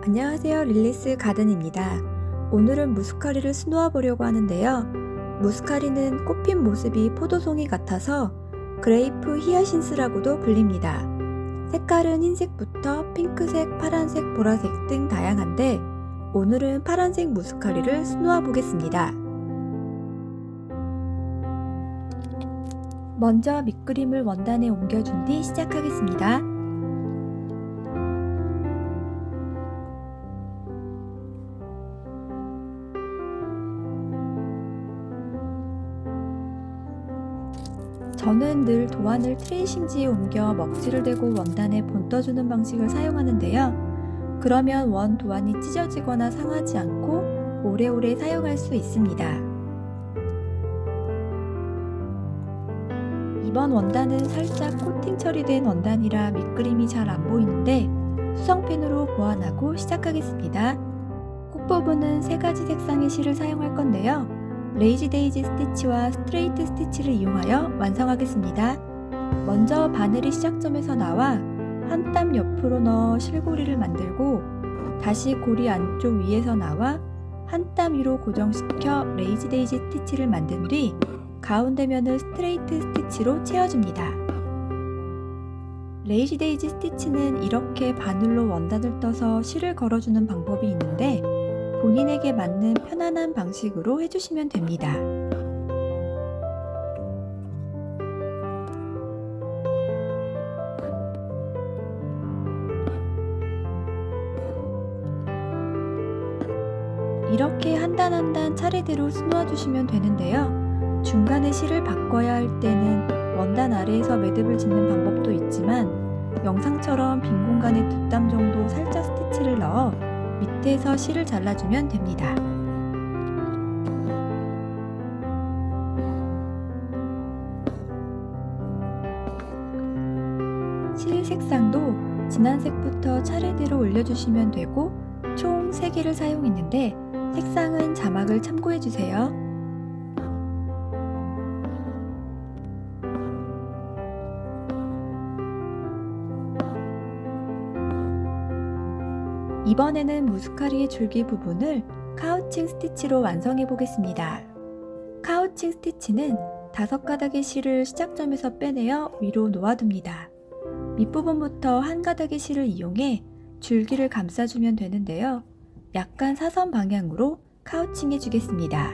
안녕하세요. 릴리스 가든입니다. 오늘은 무스카리를 수놓아 보려고 하는데요. 무스카리는 꽃핀 모습이 포도송이 같아서 그레이프 히아신스라고도 불립니다. 색깔은 흰색부터 핑크색, 파란색, 보라색 등 다양한데 오늘은 파란색 무스카리를 수놓아 보겠습니다. 먼저 밑그림을 원단에 옮겨준 뒤 시작하겠습니다. 저는 늘 도안을 트레이싱지에 옮겨 먹지를 대고 원단에 본 떠주는 방식을 사용하는데요. 그러면 원 도안이 찢어지거나 상하지 않고 오래오래 사용할 수 있습니다. 이번 원단은 살짝 코팅 처리된 원단이라 밑그림이 잘 안 보이는데 수성펜으로 보완하고 시작하겠습니다. 꼭 부분은 세 가지 색상의 실을 사용할 건데요. 레이지 데이지 스티치와 스트레이트 스티치를 이용하여 완성하겠습니다. 먼저 바늘이 시작점에서 나와 한 땀 옆으로 넣어 실고리를 만들고 다시 고리 안쪽 위에서 나와 한 땀 위로 고정시켜 레이지 데이지 스티치를 만든 뒤 가운데 면을 스트레이트 스티치로 채워줍니다. 레이지 데이지 스티치는 이렇게 바늘로 원단을 떠서 실을 걸어주는 방법이 있는데 본인에게 맞는 편안한 방식으로 해주시면 됩니다. 이렇게 한 단 한 단 차례대로 수놓아 주시면 되는데요. 중간에 실을 바꿔야 할 때는 원단 아래에서 매듭을 짓는 방법도 있지만 영상처럼 빈 공간에 두 땀 정도 살짝 스티치를 넣어 밑에서 실을 잘라주면 됩니다. 실 색상도 진한 색부터 차례대로 올려주시면 되고 총 3개를 사용했는데 색상은 자막을 참고해주세요. 이번에는 무스카리의 줄기 부분을 카우칭 스티치로 완성해 보겠습니다. 카우칭 스티치는 다섯 가닥의 실을 시작점에서 빼내어 위로 놓아둡니다. 밑부분부터 한 가닥의 실을 이용해 줄기를 감싸주면 되는데요. 약간 사선 방향으로 카우칭해 주겠습니다.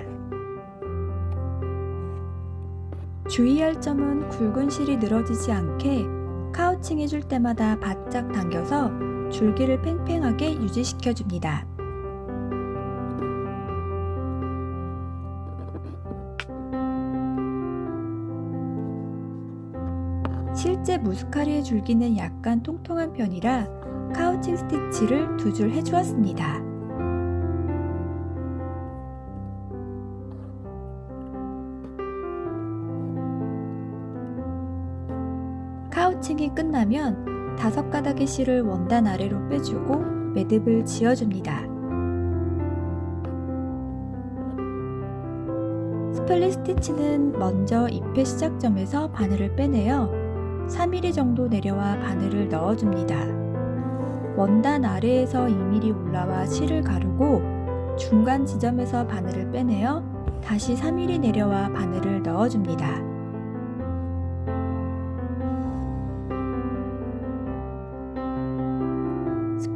주의할 점은 굵은 실이 늘어지지 않게 카우칭해 줄 때마다 바짝 당겨서 줄기를 팽팽하게 유지시켜 줍니다. 실제 무스카리의 줄기는 약간 통통한 편이라 카우칭 스티치를 두 줄 해주었습니다. 카우칭이 끝나면 다섯 가닥의 실을 원단 아래로 빼주고 매듭을 지어줍니다. 스플릿 스티치는 먼저 잎의 시작점에서 바늘을 빼내어 3mm 정도 내려와 바늘을 넣어줍니다. 원단 아래에서 2mm 올라와 실을 가르고 중간 지점에서 바늘을 빼내어 다시 3mm 내려와 바늘을 넣어줍니다.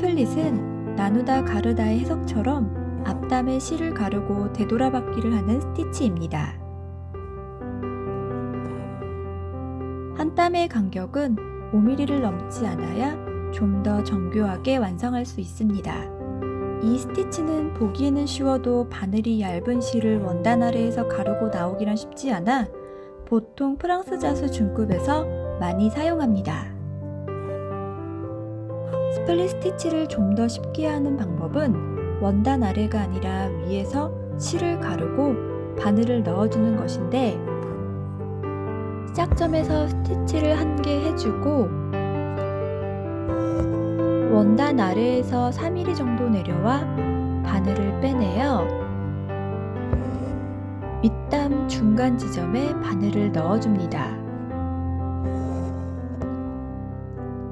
스플릿은 나누다 가르다의 해석처럼 앞담에 실을 가르고 되돌아받기를 하는 스티치입니다. 한 땀의 간격은 5mm를 넘지 않아야 좀 더 정교하게 완성할 수 있습니다. 이 스티치는 보기에는 쉬워도 바늘이 얇은 실을 원단 아래에서 가르고 나오기란 쉽지 않아 보통 프랑스 자수 중급에서 많이 사용합니다. 스플릿 스티치를 좀 더 쉽게 하는 방법은 원단 아래가 아니라 위에서 실을 가르고 바늘을 넣어주는 것인데 시작점에서 스티치를 한 개 해주고 원단 아래에서 3mm 정도 내려와 바늘을 빼내어 밑담 중간 지점에 바늘을 넣어줍니다.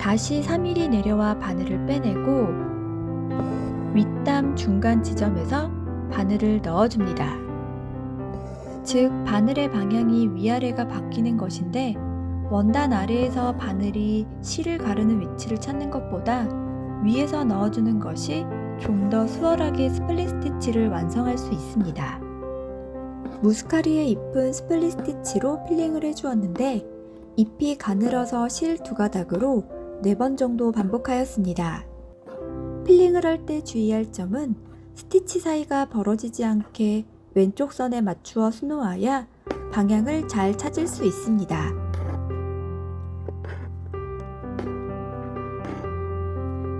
다시 3mm 내려와 바늘을 빼내고 윗담 중간 지점에서 바늘을 넣어줍니다. 즉, 바늘의 방향이 위아래가 바뀌는 것인데 원단 아래에서 바늘이 실을 가르는 위치를 찾는 것보다 위에서 넣어주는 것이 좀 더 수월하게 스플릿 스티치를 완성할 수 있습니다. 무스카리에 잎은 스플릿 스티치로 필링을 해주었는데 잎이 가늘어서 실 두 가닥으로 4번 정도 반복하였습니다. 필링을 할 때 주의할 점은 스티치 사이가 벌어지지 않게 왼쪽 선에 맞추어 수놓아야 방향을 잘 찾을 수 있습니다.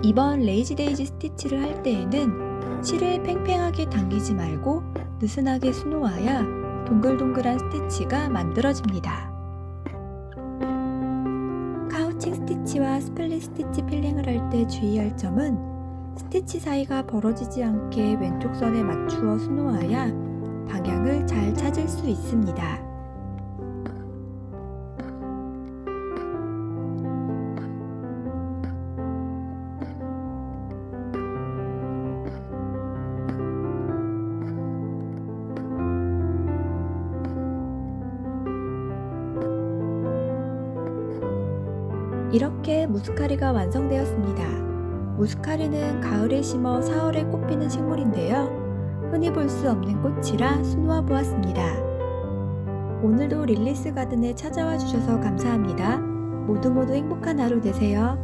이번 레이지데이지 스티치를 할 때에는 실을 팽팽하게 당기지 말고 느슨하게 수놓아야 동글동글한 스티치가 만들어집니다. 스플릿 스티치 필링을 할 때 주의할 점은 스티치 사이가 벌어지지 않게 왼쪽 선에 맞추어 수놓아야 방향을 잘 찾을 수 있습니다. 이렇게 무스카리가 완성되었습니다. 무스카리는 가을에 심어 4월에 꽃피는 식물인데요. 흔히 볼 수 없는 꽃이라 수놓아 보았습니다. 오늘도 릴리스 가든에 찾아와 주셔서 감사합니다. 모두 모두 행복한 하루 되세요.